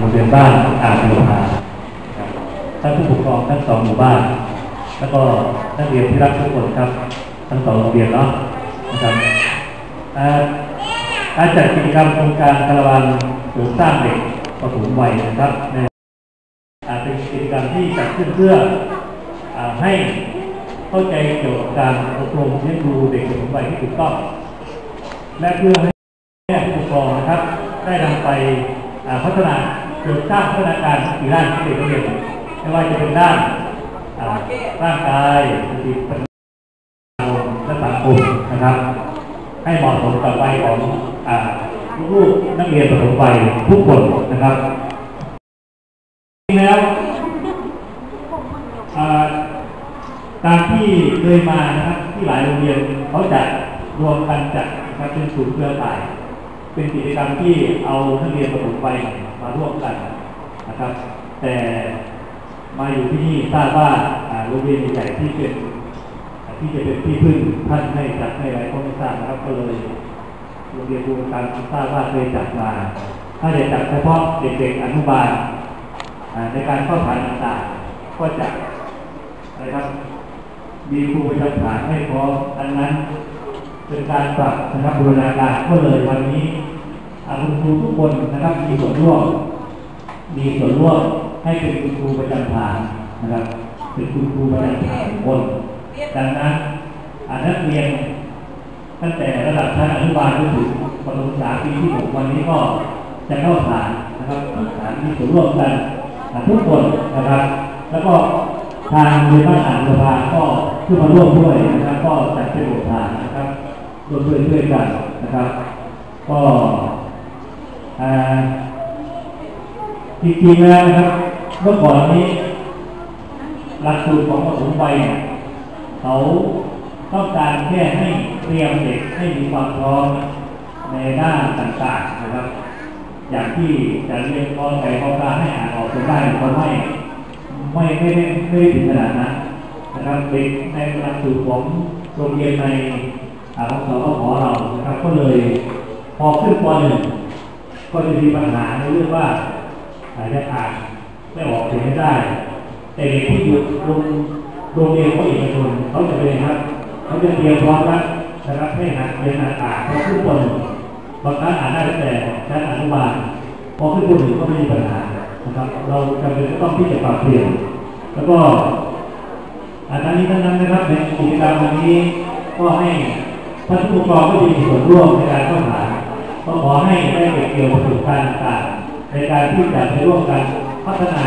โรงเรียนบ้านอางบุรพาครับท่านผู้ปกครองทั้งสองหมู่บ้าน แล้วก็นักเรียนที่รักทุกคนครับ ทั้งสองโรงเรียนเนาะนะครับการจัดกิจกรรมโครงการคาราวานเสริมสร้างเด็กปฐมวัยนะครับในอ่าเป็นกิจกรรมที่จัดขึ้นเพื่ออให้เข้าใจเกี่ยวกับการอบรมเลี้ยงดูเด็กปฐมวัยที่ถูกต้องและเพื่อให้ผู้ปกครองนะครับ ได้นำไปพัฒนา เสริมสร้างพัฒนาการทั้งสี่ด้านที่เด็กเรียนไม่ว่าจะเป็นด้านร่างกายสติปัญญาและสังคมนะครับ ให้เหมาะสมกับวัยของลูกนักเรียนประถมวัยทุกคนนะครับจริงแล้วอ่าตามที่เคยมานะครับที่หลายโรงเรียนเขาจะรวมกันจัดนะครับเป็นศูนย์เครือข่าย เป็นกิจกรรมที่เอานักเรียนประถมวัยมาร่วมกันนะครับ แต่มาอยู่ที่นี่ทราบว่าโรงเรียนใหญ่ที่เป็นที่จะเป็นที่พึ่งท่านให้จัดให้อะไรก็ไม่ทราบนะครับก็เลยโรงเรียนบูรการทราบว่าเคยจัดมา ถ้าจะจัดเฉพาะเด็กๆอนุบาลในการเข้าฐานต่างๆก็จะอะครับมีครูประจำฐานให้พร้อมดังนั้น เป็นการปรับนะครับบูรณาการก็เลยวันนี้อาคุณครูทุกคนนะครับมีส่วนร่วมมีส่วนร่วมให้เป็นคุณครูประจำฐานนะครับเป็นคุณครูประจำฐานคนดังนั้นอานักเรียนตั้งแต่ระดับชั้นอนุบาลจนถึงประถมศึกษาปีที่หกวันนี้ก็จะเข้าฐานนะครับฐานมีส่วนร่วมกันทุกคนนะครับ แล้วก็ทางเรียนบ้านอ่านสภาก็ขึ้นมาร่วมด้วยนะครับ ก็จัดเป็นบทฐานนะครับ ร่วมด้วยช่วยกันนะครับ ก็จริงๆแล้วนะครับเมื่อก่อนนี้หลักสูตรของปฐมวัยเนี่ยเขาต้องการแค่ให้เตรียมเด็กให้มีความพร้อมในด้านต่างๆนะครับ อย่างที่จะเรียนข้อใจข้อกล้าให้อ่านออกจนได้หรือไม่ไม่ไม่ไม่ไม่ได้ถึงขนาดนั้นนะครับเด็กในหลักสูตรของโรงเรียนใน อ่าของสพขอเรานะครับก็เลยพอขึ้นปหนึ่งก็จะมีปัญหาในเรื่องว่าอาจจะอ่านไม่ออกเขียนไม่ได้ แต่เด็กที่อยู่โรงโรงเรียนเขาเอกชนเขาจะเป็นครับเขาจะเตรียมพร้อมแล้วนะครับให้หัดเรียนอ่านพอขึ้นปหนึ่งบางครั้งอ่านได้ตั้งแต่ชั้นอนุบาลพอขึ้นปหนึ่งก็ไม่มีปัญหานะครับ เราจำเป็นต้องที่จะปรับเปลี่ยนแล้วก็อาจารย์นี้ทั้งนั้นนะครับในกิจกรรมวันนี้ก็ให้ ท่านผู้ปกครองก็จะมีส่วนร่วมในการเข้าหาก็ขอให้ได้เก็บเกี่ยวประสบการณ์ต่างๆในการที่จะไปร่วมกันพัฒนา